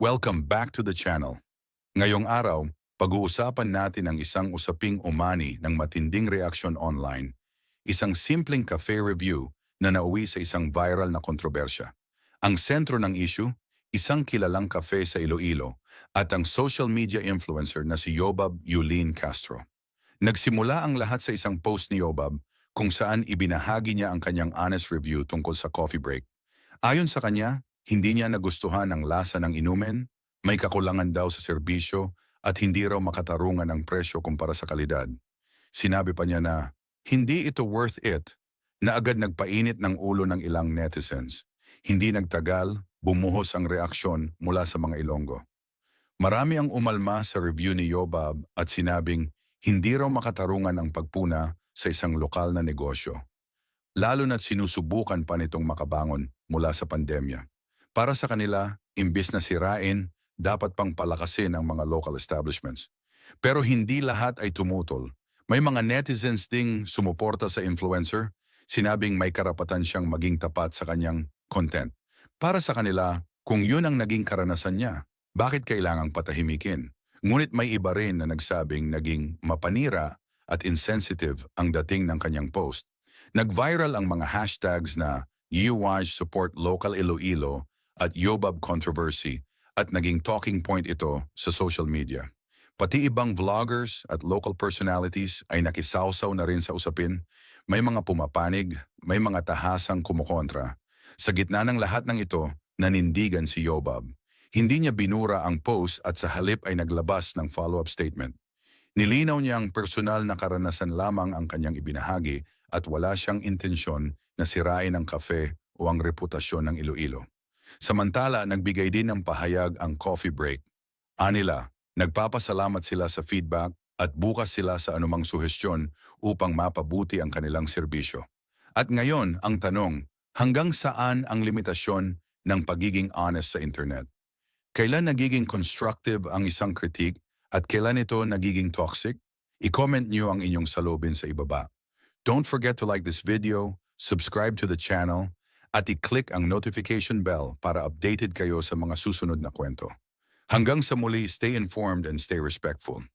Welcome back to the channel. Ngayong araw, pag-uusapan natin ang isang usaping umani ng matinding reaksyon online, isang simpleng cafe review na nauwi sa isang viral na kontrobersya. Ang sentro ng issue, isang kilalang cafe sa Iloilo at ang social media influencer na si Yobab Yulin Castro. Nagsimula ang lahat sa isang post ni Yobab kung saan ibinahagi niya ang kanyang honest review tungkol sa coffee break. Ayon sa kanya, hindi niya nagustuhan ang lasa ng inumin, may kakulangan daw sa serbisyo at hindi raw makatarungan ang presyo kumpara sa kalidad. Sinabi pa niya na, hindi ito worth it, na agad nagpainit ng ulo ng ilang netizens. Hindi nagtagal, bumuhos ang reaksyon mula sa mga Ilonggo. Marami ang umalma sa review ni Yobab at sinabing hindi raw makatarungan ang pagpuna sa isang lokal na negosyo. Lalo na't sinusubukan pa nitong makabangon mula sa pandemya. Para sa kanila, imbis na sirain, dapat pang palakasin ang mga local establishments. Pero hindi lahat ay tumutol. May mga netizens ding sumuporta sa influencer, sinabing may karapatan siyang maging tapat sa kanyang content. Para sa kanila, kung yun ang naging karanasan niya, bakit kailangang patahimikin? Ngunit may iba rin na nagsabing naging mapanira at insensitive ang dating ng kanyang post. Nag-viral ang mga hashtags na YouWatch Support Local Iloilo at Yobab Controversy at naging talking point ito sa social media. Pati ibang vloggers at local personalities ay nakisawsaw na rin sa usapin. May mga pumapanig, may mga tahasang kumukontra. Sa gitna ng lahat ng ito, nanindigan si Yobab. Hindi niya binura ang post at sa halip ay naglabas ng follow-up statement. Nilinaw niya ang personal na karanasan lamang ang kanyang ibinahagi at wala siyang intensyon na sirain ang kafe o ang reputasyon ng Iloilo. Samantala, nagbigay din ng pahayag ang coffee break. Anila, nagpapasalamat sila sa feedback at bukas sila sa anumang suhestyon upang mapabuti ang kanilang serbisyo. At ngayon, ang tanong, hanggang saan ang limitasyon ng pagiging honest sa internet? Kailan nagiging constructive ang isang kritik at kailan ito nagiging toxic? I-comment niyo ang inyong salubin sa ibaba. Don't forget to like this video, subscribe to the channel, at i-click ang notification bell para updated kayo sa mga susunod na kwento. Hanggang sa muli, stay informed and stay respectful.